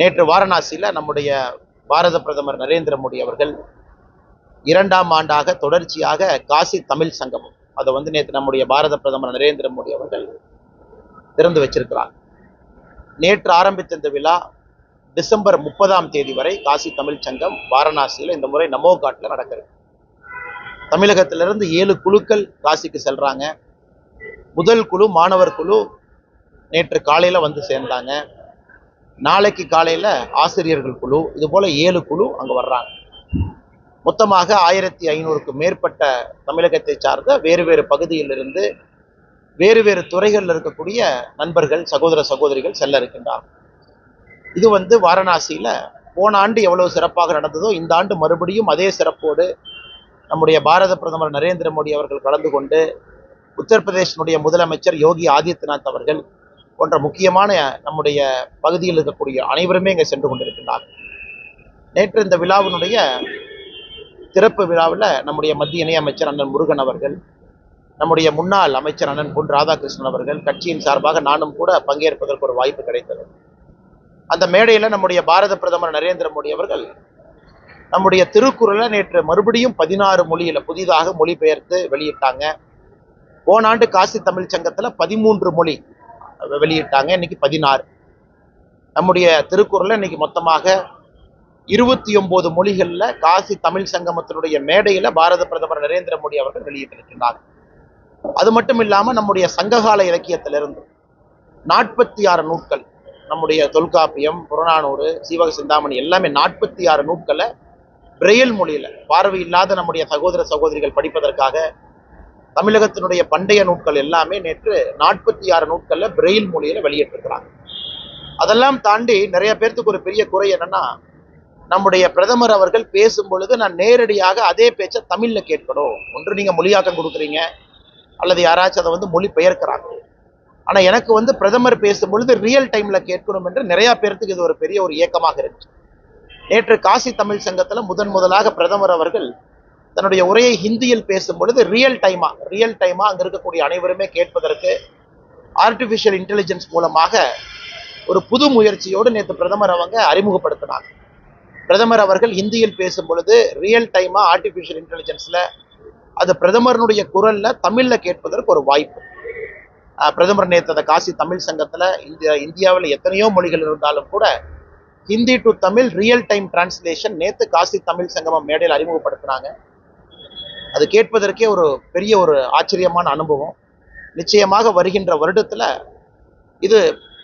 நேற்று வாரணாசியில் நம்முடைய பாரத பிரதமர் நரேந்திர மோடி அவர்கள் இரண்டாம் ஆண்டாக தொடர்ச்சியாக காசி தமிழ் சங்கமம் அதை வந்து நேற்று நம்முடைய பாரத பிரதமர் நரேந்திர மோடி அவர்கள் திறந்து வச்சிருக்கிறார் நேற்று ஆரம்பித்த இந்த விழா டிசம்பர் முப்பதாம் தேதி வரை காசி தமிழ் சங்கம் வாரணாசியில் இந்த முறை நமோ காட்டில் நடக்கிறது. தமிழகத்திலிருந்து ஏழு குழுக்கள் காசிக்கு செல்கிறாங்க முதல் குழு மாணவர் குழு நேற்று காலையில் வந்து சேர்ந்தாங்க. நாளைக்கு காலையில் ஆசிரியர்கள் குழு இது போல் ஏழு குழு அங்கே வர்றாங்க. மொத்தமாக ஆயிரத்தி ஐநூறுக்கு மேற்பட்ட தமிழகத்தை சார்ந்த வேறு வேறு பகுதியிலிருந்து வேறு வேறு துறைகளில் இருக்கக்கூடிய நண்பர்கள் சகோதர சகோதரிகள் செல்ல இருக்கின்றார் இது வந்து வாரணாசியில் போன ஆண்டு எவ்வளவு சிறப்பாக நடந்ததோ இந்த ஆண்டு மறுபடியும் அதே சிறப்போடு நம்முடைய பாரத பிரதமர் நரேந்திர மோடி அவர்கள் கலந்து கொண்டு உத்தரப்பிரதேசனுடைய முதலமைச்சர் யோகி ஆதித்யநாத் அவர்கள் போன்ற முக்கியமான நம்முடைய பகுதியில் இருக்கக்கூடிய அனைவருமே இங்கே சென்று கொண்டிருக்கின்றார் நேற்று இந்த விழாவினுடைய திறப்பு விழாவில் நம்முடைய மத்திய இணையமைச்சர் அண்ணன் முருகன் அவர்கள் நம்முடைய முன்னாள் அமைச்சர் அண்ணன் பொன் ராதாகிருஷ்ணன் அவர்கள் கட்சியின் சார்பாக நானும் கூட பங்கேற்பதற்கு ஒரு வாய்ப்பு கிடைத்தது. அந்த மேடையில் நம்முடைய பாரத பிரதமர் நரேந்திர மோடி அவர்கள் நம்முடைய திருக்குறளை நேற்று மறுபடியும் பதினாறு மொழியில புதிதாக மொழிபெயர்த்து வெளியிட்டாங்க. போனாண்டு காசி தமிழ் சங்கத்துல பதிமூன்று மொழி வெளியிட்டாங்க. இன்னைக்கு பதினாறு. நம்முடைய திருக்குறளை இன்னைக்கு மொத்தமாக இருபத்தி ஒன்பது மொழிகளில் காசி தமிழ் சங்கமத்தினுடைய மேடையில பாரத பிரதமர் நரேந்திர மோடி அவர்கள் வெளியிட்டிருக்கிறார் அது மட்டும் இல்லாம நம்முடைய சங்ககால இலக்கியத்திலிருந்து நாற்பத்தி ஆறு நூட்கள் நம்முடைய தொல்காப்பியம் புறநானூறு சீவக சிந்தாமணி எல்லாமே நாற்பத்தி ஆறு நூட்களை பிரெயில் மொழியில பார்வை இல்லாத நம்முடைய சகோதர சகோதரிகள் படிப்பதற்காக தமிழகத்தினுடைய பண்டைய நூட்கள் எல்லாமே நேற்று நாற்பத்தி ஆறு நூட்கள்ல பிரெயில் மொழியில வெளியிட்டிருக்கிறாங்க. அதெல்லாம் தாண்டி நிறைய பேர்த்துக்கு ஒரு பெரிய குறை என்னன்னா நம்முடைய பிரதமர் அவர்கள் பேசும் பொழுது நான் நேரடியாக அதே பேச்சை தமிழ்ல கேட்கணும். ஒன்று நீங்க மொழியாக்கம் கொடுக்குறீங்க அல்லது யாராச்சும் அதை வந்து மொழி பெயர்க்கிறாங்க. ஆனா எனக்கு வந்து பிரதமர் பேசும் பொழுது ரியல் டைம்ல கேட்கணும் என்று நிறைய பேர்த்துக்கு இது ஒரு பெரிய ஒரு இயக்கமாக இருந்துச்சு. நேற்று காசி தமிழ் சங்கத்துல முதன் முதலாக பிரதமர் அவர்கள் தன்னுடைய உரையை ஹிந்தியில் பேசும் பொழுது ரியல் டைமாக ரியல் டைமாக அங்கே இருக்கக்கூடிய அனைவருமே கேட்பதற்கு ஆர்டிஃபிஷியல் இன்டெலிஜென்ஸ் மூலமாக ஒரு புது முயற்சியோடு நேற்று பிரதமர் அவங்க அறிமுகப்படுத்தினாங்க. பிரதமர் அவர்கள் ஹிந்தியில் பேசும் பொழுது ரியல் டைமாக ஆர்டிஃபிஷியல் இன்டெலிஜென்ஸில் அது பிரதமருடைய குரலில் தமிழில் கேட்பதற்கு ஒரு வாய்ப்பு. பிரதமர் நேற்று அந்த காசி தமிழ் சங்கத்தில் இந்தியா இந்தியாவில் எத்தனையோ மொழிகள் இருந்தாலும் கூட Hindi to Tamil real time translation நேற்று காசி தமிழ் சங்கமம் மேடையில் அறிமுகப்படுத்தினாங்க. அது கேட்பதற்கே ஒரு பெரிய ஒரு ஆச்சரியமான அனுபவம். நிச்சயமாக வருகின்ற வருடத்தில் இது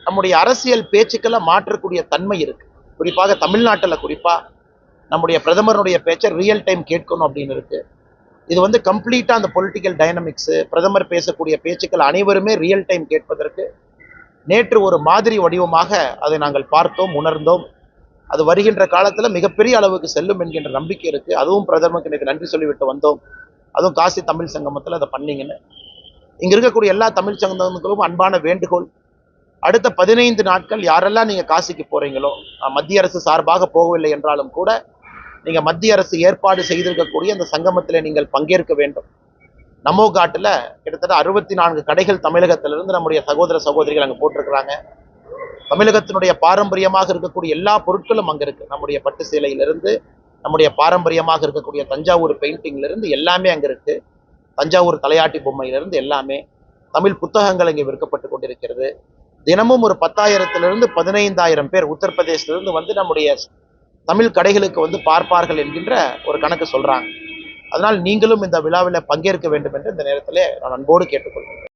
நம்முடைய அரசியல் பேச்சுக்களை மாற்றக்கூடிய தன்மை இருக்குது குறிப்பாக தமிழ்நாட்டில் குறிப்பாக நம்முடைய பிரதமருடைய பேச்சை ரியல் டைம் கேட்கணும் அப்படின்னு இருக்குது இது வந்து கம்ப்ளீட்டாக அந்த பொலிட்டிக்கல் டைனமிக்ஸு பிரதமர் பேசக்கூடிய பேச்சுக்கள் அனைவருமே ரியல் டைம் கேட்பதற்கு நேற்று ஒரு மாதிரி வடிவமாக அதை நாங்கள் பார்த்தோம் உணர்ந்தோம். அது வருகின்ற காலத்துல மிகப்பெரிய அளவுக்கு செல்லும் என்கின்ற நம்பிக்கை இருக்கு. அதுவும் பிரதமருக்கு நேற்று நன்றி சொல்லிவிட்டு வந்தோம். அதுவும் காசி தமிழ் சங்கமத்துல அதை பண்ணீங்கன்னு. இங்க இருக்கக்கூடிய எல்லா தமிழ் சங்கங்களுக்கும் அன்பான வேண்டுகோள். அடுத்த பதினைந்து நாட்கள் யாரெல்லாம் நீங்க காசிக்கு போறீங்களோ மத்திய அரசு சார்பாக போகவில்லை என்றாலும் கூட நீங்க மத்திய அரசு ஏற்பாடு செய்திருக்கக்கூடிய அந்த சங்கமத்தில் நீங்கள் பங்கேற்க வேண்டும். நமோ காட்டுல கிட்டத்தட்ட அறுபத்தி நான்கு கடைகள் தமிழகத்திலிருந்து நம்முடைய சகோதர சகோதரிகள் அங்க போட்டிருக்கிறாங்க. தமிழகத்தினுடைய பாரம்பரியமாக இருக்கக்கூடிய எல்லா பொருட்களும் அங்கே இருக்கு. நம்முடைய பட்டு சேலையிலிருந்து நம்முடைய பாரம்பரியமாக இருக்கக்கூடிய தஞ்சாவூர் பெயிண்டிங்லேருந்து எல்லாமே அங்கே இருக்குது தஞ்சாவூர் தலையாட்டி பொம்மையிலிருந்து எல்லாமே. தமிழ் புத்தகங்கள் இங்கே விற்கப்பட்டு கொண்டிருக்கிறது. தினமும் ஒரு பத்தாயிரத்திலிருந்து பதினைந்தாயிரம் பேர் உத்தரப்பிரதேசத்திலிருந்து வந்து நம்முடைய தமிழ் கடைகளுக்கு வந்து பார்ப்பார்கள் என்கின்ற ஒரு கணக்கு சொல்கிறாங்க அதனால் நீங்களும் இந்த விழாவில் பங்கேற்க வேண்டும் என்று இந்த நேரத்திலே நான் அன்போடு கேட்டுக்கொள்கிறேன்.